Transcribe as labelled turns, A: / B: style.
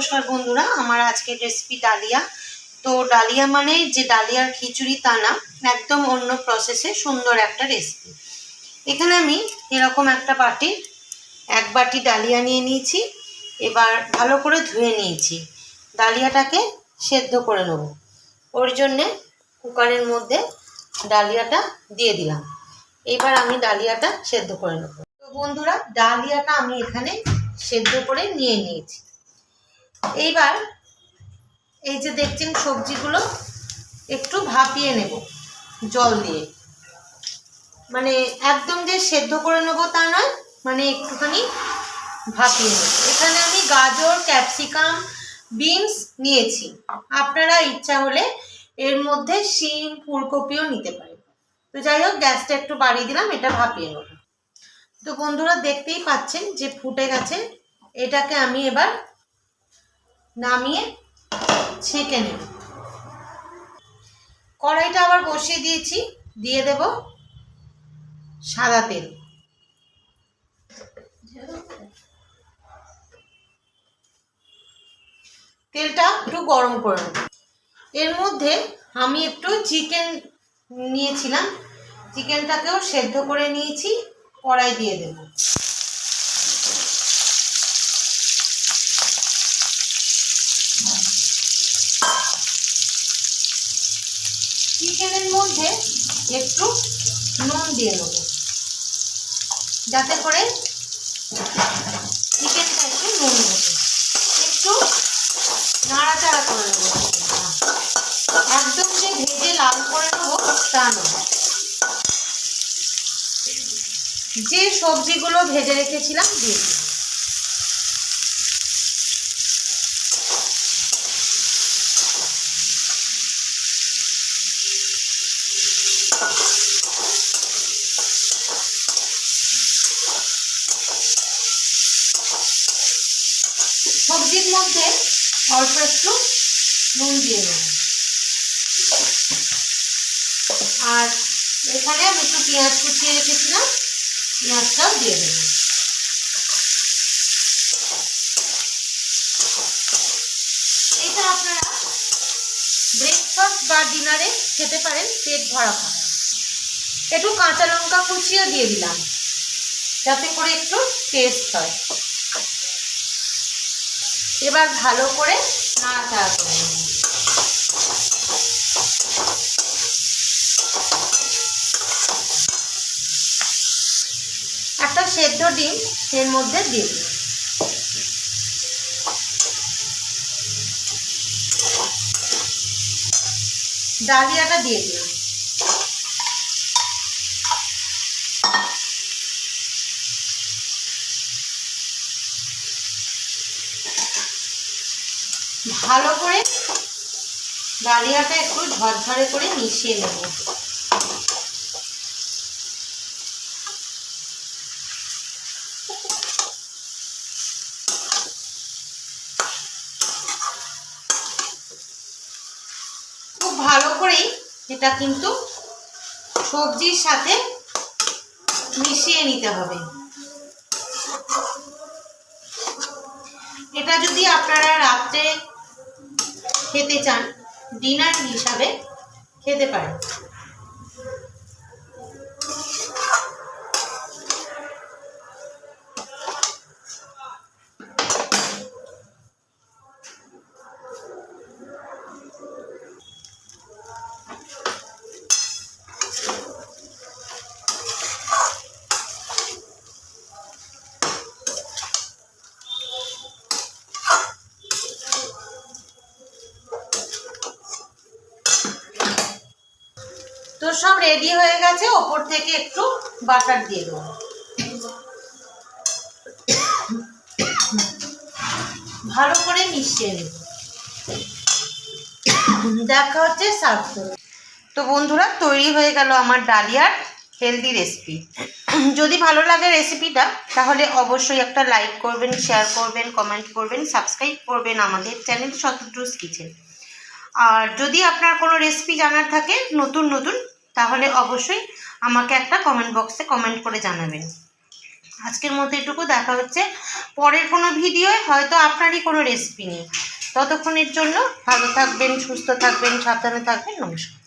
A: নমস্কার বন্ধুরা, আমার আজকের রেসিপি ডালিয়া। তো ডালিয়া মানে যে ডালিয়ার খিচুড়ি তা না, একদম অন্য প্রসেসে সুন্দর একটা রেসিপি এখানে আমি এরকম একটা বাটি, এক বাটি ডালিয়া নিয়ে নিয়েছি, এবার ভালো করে ধুয়ে নিয়েছি। ডালিয়াটাকে সেদ্ধ করে নেব। ওর জন্যে কুকারের মধ্যে ডালিয়াটা দিয়ে দিলাম। এবার আমি ডালিয়াটা সেদ্ধ করে নেব। তো বন্ধুরা, ডালিয়াটা আমি এখানে সেদ্ধ করে নিয়ে নিয়েছি। এইবার এই যে দেখছেন সবজিগুলো, একটু ভাপিয়ে নেব জল দিয়ে। মানে একদম যে সেদ্ধ করে নেব তা নয় মানে একটুখানি ভাপিয়ে নেব। এখানে আমি গাজর, ক্যাপসিকাম, বিনস নিয়েছি। আপনারা ইচ্ছা হলে এর মধ্যে শিম, ফুলকপিও নিতে পারেন। তো যাই হোক, গ্যাসটা একটু বাড়িয়ে দিলাম, এটা ভাপিয়ে নেব। তো বন্ধুরা দেখতেই পাচ্ছেন যে ফুটে গেছে। এটাকে আমি এবার নামিয়ে ছেঁকে নেব কড়াইটা আবার বসিয়ে দিয়েছি, দিয়ে দেব সাদা তেল। তেলটা একটু গরম করে নেব। এর মধ্যে আমি একটু চিকেন নিয়েছিলাম, চিকেনটাকেও সেদ্ধ করে নিয়েছি, কড়াই দিয়ে দেব। চিকেনের মধ্যে একটু নুন দিয়ে নেব যাতে করে চিকেনটা একটু নুন বসে। একটু নাড়াচাড়া করে নেব একদম যে ভেজে লাল করে নেব, তা নয়। যে সবজিগুলো ভেজে রেখেছিলাম, দিয়ে সবজির মধ্যে অল্প একটু নুন দিয়ে নেব আর এখানে আমি একটু পেঁয়াজ কুচিয়ে রেখেছিলাম, পেঁয়াজটাও দিয়ে দেব। এটা আপনারা ব্রেকফাস্ট বা ডিনারে খেতে পারেন, পেট ভরা খাবার। একটু কাঁচা লঙ্কা কুচিও দিয়ে দিলাম। যাতে করে একটু টেস্ট হয়। এবার ভালো করে নাড়াচাড়া করে একটা সেদ্ধ ডিম এর মধ্যে দিয়ে দিই ডালিয়াটা দিয়ে দিলাম। ভালো করে ডালিয়াটা একটু ঝরঝরে করে মিশিয়ে নেব। খুব ভালো করেই এটা কিন্তু সবজির সাথে মিশিয়ে নিতে হবে। এটা যদি আপনারা রাত্রে খেতে চান ডিনার হিসাবে খেতে পারেন। সব রেডি হয়ে গেছে, ওপর থেকে একটু বাটার দিয়ে দেবো। ভালো করে মিশিয়ে দেখা হচ্ছে সার্ভ তো বন্ধুরা, তৈরি হয়ে গেল আমার ডালিয়ার হেলদি রেসিপি যদি ভালো লাগে রেসিপিটা তাহলে অবশ্যই একটা লাইক করবেন শেয়ার করবেন কমেন্ট করবেন সাবস্ক্রাইব করবেন আমাদের চ্যানেল শতদ্রুস কিচেন আর যদি আপনার কোনো রেসিপি জানার থাকে, নতুন নতুন তাহলে অবশ্যই আমাকে একটা কমেন্ট বক্সে কমেন্ট করে জানাবেন। আজকের মতো এটুকু, দেখা হচ্ছে পরের কোনো ভিডিওয় হয়তো আপনারই কোনো রেসিপি নেই ততক্ষণের জন্য ভালো থাকবেন, সুস্থ থাকবেন, সাবধানে থাকবেন, নমস্কার।